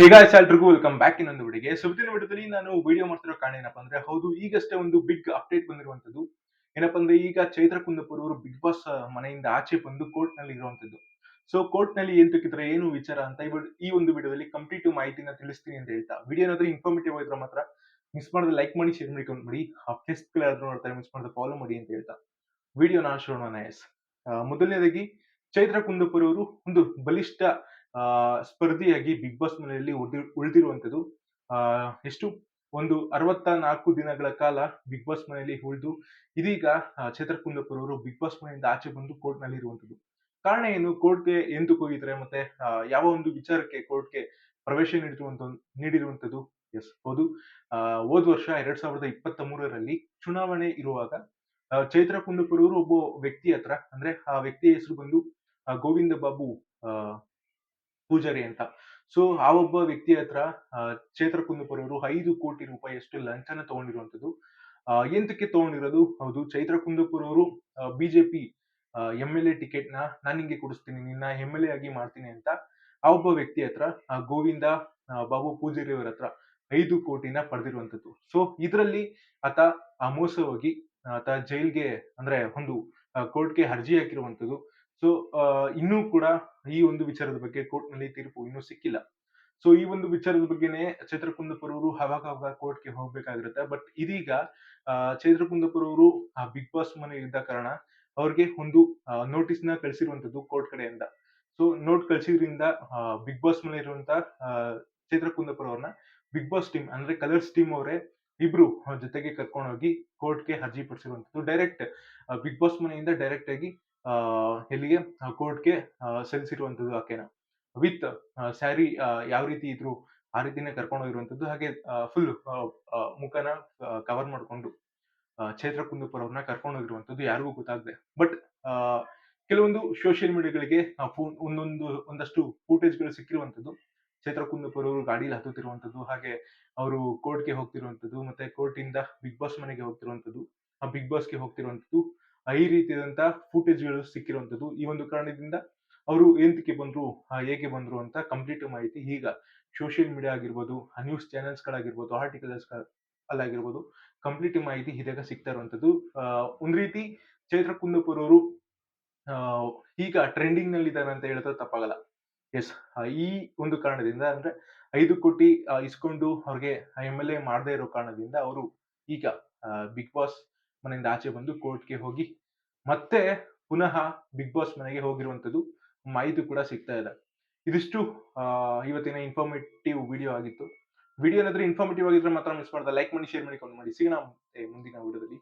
ಹೇಗಾಯ್ತು ಎಲ್ರಿಗೂ welcome back ಇನ್ನೊಂದು ವಿಡಿಯೋಗೆ ಸುದ್ದಿನ ವಿಡಿಯೋದಲ್ಲಿ ನಾನು ವಿಡಿಯೋ ಮಾಡ್ತಿರೋ ಕಾರಣ ಏನಪ್ಪಾ ಅಂದ್ರೆ, ಹೌದು, ಈಗಷ್ಟೇ ಒಂದು ಬಿಗ್ ಅಪ್ಡೇಟ್ ಬಂದಿರುವಂತದ್ದು ಏನಪ್ಪಾ ಅಂದ್ರೆ, ಈಗ ಚೈತ್ರ ಕುಂದಪುರ್ ಅವರು ಬಿಗ್ ಬಾಸ್ ಮನೆಯಿಂದ ಆಚೆ ಬಂದು ಕೋರ್ಟ್ನಲ್ಲಿ ಇರುವಂತದ್ದು ಸೊ ಕೋರ್ಟ್ನಲ್ಲಿ ಏನ್ ತಕ್ಕಿದ್ರೆ, ಏನು ವಿಚಾರ ಅಂತ ಈ ಒಂದು ವಿಡಿಯೋದಲ್ಲಿ ಕಂಪ್ಲೀಟ್ ಮಾಹಿತಿನ ತಿಳಿಸ್ತೀನಿ ಅಂತ ಹೇಳ್ತಾ. ವಿಡಿಯೋ ಏನಾದ್ರೂ ಇನ್ಫಾರ್ಮೇಟಿವ್ ಆಗಿದ್ರೆ ಮಾತ್ರ ಮಿಸ್ ಮಾಡಿದ್ರೆ ಲೈಕ್ ಮಾಡಿ ಶೇರ್ ಮಾಡಿ ಕಮೆಂಟ್ ಮಾಡಿ. ಆ ಯಾರಾದ್ರೂ ನೋಡ್ತಾರೆ ಮಿಸ್ ಮಾಡಿದ್ರೆ ಫಾಲೋ ಮಾಡಿ ಅಂತ ಹೇಳ್ತಾ. ವಿಡಿಯೋನ ಶೋಣ ಎಸ್ ಮೊದಲನೇದಾಗಿ ಚೈತ್ರ ಕುಂದಪುರ್ ಅವರು ಒಂದು ಬಲಿಷ್ಠ ಸ್ಪರ್ಧಿಯಾಗಿ ಬಿಗ್ ಬಾಸ್ ಮನೆಯಲ್ಲಿ ಉಳ್ದಿ- ಉಳಿದಿರುವಂತದ್ದು ಎಷ್ಟು? ಒಂದು ಅರವತ್ತ ನಾಲ್ಕು ದಿನಗಳ ಕಾಲ ಬಿಗ್ ಬಾಸ್ ಮನೆಯಲ್ಲಿ ಉಳಿದು, ಇದೀಗ ಚೇತರ್ ಅವರು ಬಿಗ್ ಬಾಸ್ ಮನೆಯಿಂದ ಆಚೆ ಬಂದು ಕೋರ್ಟ್ನಲ್ಲಿ ಇರುವಂತದ್ದು ಕಾರಣ ಏನು? ಕೋರ್ಟ್ಗೆ ಎಂದು ಹೋಗಿದ್ರೆ ಮತ್ತೆ ಯಾವ ಒಂದು ವಿಚಾರಕ್ಕೆ ಕೋರ್ಟ್ಗೆ ಪ್ರವೇಶ ನೀಡಿರುವಂತ ನೀಡಿರುವಂತದ್ದು ಎಸ್ ಹೌದು. ಹೋದ್ ವರ್ಷ ಎರಡ್ ಸಾವಿರದ ಇಪ್ಪತ್ತ ಮೂರರಲ್ಲಿ ಚುನಾವಣೆ ಇರುವಾಗ ಚೈತ್ರ ಕುಂದಪುರ್ ಅವರು ಒಬ್ಬ ವ್ಯಕ್ತಿ ಹತ್ರ, ಅಂದ್ರೆ ಆ ವ್ಯಕ್ತಿಯ ಹೆಸರು ಬಂದು ಗೋವಿಂದ ಬಾಬು ಪೂಜಾರಿ ಅಂತ. ಸೊ ಆ ಒಬ್ಬ ವ್ಯಕ್ತಿ ಹತ್ರ ಚೈತ್ರ ಕುಂದಪುರ್ ಐದು ಕೋಟಿ ರೂಪಾಯಿಯಷ್ಟು ಲಂಚನ ತಗೊಂಡಿರುವಂತದ್ದು ಎಂತಕ್ಕೆ ತಗೊಂಡಿರೋದು? ಹೌದು ಚೈತ್ರ ಕುಂದಪುರ್ ಅವರು ಬಿಜೆಪಿ ಎಂ ಎಲ್ ಎ ಟಿಕೆಟ್ನ ನಾನು ನಿಂಗೆ ಕೊಡಿಸ್ತೀನಿ, ನಿನ್ನ ಎಂ ಎಲ್ ಎ ಆಗಿ ಮಾಡ್ತೀನಿ ಅಂತ ಆ ಒಬ್ಬ ವ್ಯಕ್ತಿ ಹತ್ರ ಗೋವಿಂದ ಬಾಬು ಪೂಜಾರಿ ಅವರ ಹತ್ರ ಐದು ಕೋಟಿನ ಪಡೆದಿರುವಂತದ್ದು ಸೊ ಇದರಲ್ಲಿ ಆತ ಆ ಮೋಸ ಹೋಗಿ ಆತ ಜೈಲ್ಗೆ, ಅಂದ್ರೆ ಒಂದು ಕೋರ್ಟ್ಗೆ ಅರ್ಜಿ ಹಾಕಿರುವಂತದ್ದು ಸೊ ಇನ್ನೂ ಕೂಡ ಈ ಒಂದು ವಿಚಾರದ ಬಗ್ಗೆ ಕೋರ್ಟ್ನಲ್ಲಿ ತೀರ್ಪು ಇನ್ನೂ ಸಿಕ್ಕಿಲ್ಲ. ಸೊ ಈ ಒಂದು ವಿಚಾರದ ಬಗ್ಗೆನೇ ಚೈತ್ರ ಅವರು ಅವಾಗ ಕೋರ್ಟ್ಗೆ ಹೋಗ್ಬೇಕಾಗಿರುತ್ತೆ. ಬಟ್ ಇದೀಗ ಚೈತ್ರ ಆ ಬಿಗ್ ಬಾಸ್ ಮನೆ ಇದ್ದ ಕಾರಣ ಅವ್ರಿಗೆ ಒಂದು ನೋಟಿಸ್ನ ಕಳಿಸಿರುವಂತದ್ದು ಕೋರ್ಟ್ ಕಡೆಯಿಂದ. ಸೊ ನೋಟ್ ಕಳಿಸಿದ್ರಿಂದ ಬಿಗ್ ಬಾಸ್ ಮನೆ ಇರುವಂತ ಚೈತ್ರ ಕುಂದಪುರ್ ಅವ್ರನ್ನ ಬಿಗ್ ಬಾಸ್ ಟೀಮ್ ಅಂದ್ರೆ ಕಲರ್ಸ್ ಟೀಮ್ ಅವರೇ ಇಬ್ರು ಜೊತೆಗೆ ಕರ್ಕೊಂಡು ಹೋಗಿ ಕೋರ್ಟ್ಗೆ ಅರ್ಜಿ ಪಡಿಸಿರುವಂತದ್ದು ಡೈರೆಕ್ಟ್ ಬಿಗ್ ಬಾಸ್ ಮನೆಯಿಂದ ಡೈರೆಕ್ಟ್ ಆಗಿ ಎಲ್ಲಿಗೆ? ಕೋರ್ಟ್ಗೆ ಸಲ್ಲಿಸಿರುವಂತದ್ದು ಆಕೆನ. ವಿತ್ ಸ್ಯಾರಿ ಯಾವ ರೀತಿ ಇದ್ರು ಆ ರೀತಿನೇ ಕರ್ಕೊಂಡು ಹೋಗಿರುವಂತದ್ದು ಹಾಗೆ ಫುಲ್ ಮುಖನ ಕವರ್ ಮಾಡಿಕೊಂಡು ಕ್ಷೇತ್ರ ಕುಂದಪುರ ಅವ್ರನ್ನ ಕರ್ಕೊಂಡು ಹೋಗಿರುವಂಥದ್ದು ಯಾರಿಗೂ ಗೊತ್ತಾಗದೆ. ಬಟ್ ಕೆಲವೊಂದು ಸೋಷಿಯಲ್ ಮೀಡಿಯಾಗಳಿಗೆ ಫೋನ್ ಒಂದೊಂದು ಒಂದಷ್ಟು ಫೂಟೇಜ್ಗಳು ಸಿಕ್ಕಿರುವಂಥದ್ದು. ಚೈತ್ರ ಕುಂದುಪುರ ಅವರು ಗಾಡಿಯಲ್ಲಿ ಹತ್ತುತ್ತಿರುವಂತದ್ದು ಹಾಗೆ ಅವರು ಕೋರ್ಟ್ಗೆ ಹೋಗ್ತಿರುವಂಥದ್ದು ಮತ್ತೆ ಕೋರ್ಟ್ ಇಂದ ಬಿಗ್ ಬಾಸ್ ಮನೆಗೆ ಹೋಗ್ತಿರುವಂಥದ್ದು ಆ ಬಿಗ್ ಬಾಸ್ಗೆ ಹೋಗ್ತಿರುವಂತದ್ದು ಆ, ಈ ರೀತಿಯಾದಂತಹ ಫೂಟೇಜ್ಗಳು ಸಿಕ್ಕಿರುವಂತದ್ದು ಈ ಒಂದು ಕಾರಣದಿಂದ ಅವರು ಎಂತಕ್ಕೆ ಬಂದ್ರು ಹೇಗೆ ಬಂದ್ರು ಅಂತ ಕಂಪ್ಲೀಟ್ ಮಾಹಿತಿ ಈಗ ಸೋಷಿಯಲ್ ಮೀಡಿಯಾ ಆಗಿರ್ಬೋದು ನ್ಯೂಸ್ ಚಾನೆಲ್ಸ್ ಗಳಾಗಿರ್ಬೋದು ಆರ್ಟಿಕಲ್ಸ್ ಅಲ್ಲಾಗಿರ್ಬೋದು ಕಂಪ್ಲೀಟ್ ಮಾಹಿತಿ ಇದಾಗ ಸಿಗ್ತಾ ಇರುವಂತದ್ದು ಒಂದು ರೀತಿ ಚೈತ್ರ ಕುಂದಪುರ್ ಅವರು ಈಗ ಟ್ರೆಂಡಿಂಗ್ನಲ್ಲಿ ಇದ್ದಾರೆ ಅಂತ ಹೇಳಿದ್ರೆ ತಪ್ಪಾಗಲ್ಲ. ಎಸ್ ಈ ಒಂದು ಕಾರಣದಿಂದ ಅಂದ್ರೆ ಐದು ಕೋಟಿ ಇಸ್ಕೊಂಡು ಅವ್ರಿಗೆ ಎಂ ಎಲ್ ಎ ಮಾಡದೇ ಇರೋ ಕಾರಣದಿಂದ ಅವರು ಈಗ ಬಿಗ್ ಬಾಸ್ ಮನೆಯಿಂದ ಆಚೆ ಬಂದು ಕೋರ್ಟ್ಗೆ ಹೋಗಿ ಮತ್ತೆ ಪುನಃ ಬಿಗ್ ಬಾಸ್ ಮನೆಗೆ ಹೋಗಿರುವಂತದ್ದು ಮಾಹಿತಿ ಕೂಡ ಸಿಗ್ತಾ ಇದೆ. ಇದಿಷ್ಟು ಇವತ್ತಿನ ಇನ್ಫಾರ್ಮೇಟಿವ್ ವಿಡಿಯೋ ಆಗಿತ್ತು. ವಿಡಿಯೋ ಏನಾದ್ರೂ ಇನ್ಫಾರ್ಮೇಟಿವ್ ಆಗಿದ್ರೆ ಮಾತ್ರ ಮಿಸ್ ಮಾಡ್ದೆ. ಲೈಕ್ ಮಾಡಿ ಶೇರ್ ಮಾಡಿ ಕಮೆಂಟ್ ಮಾಡಿ. ಸಿಗೋಣ ಮುಂದಿನ ವಿಡಿಯೋದಲ್ಲಿ.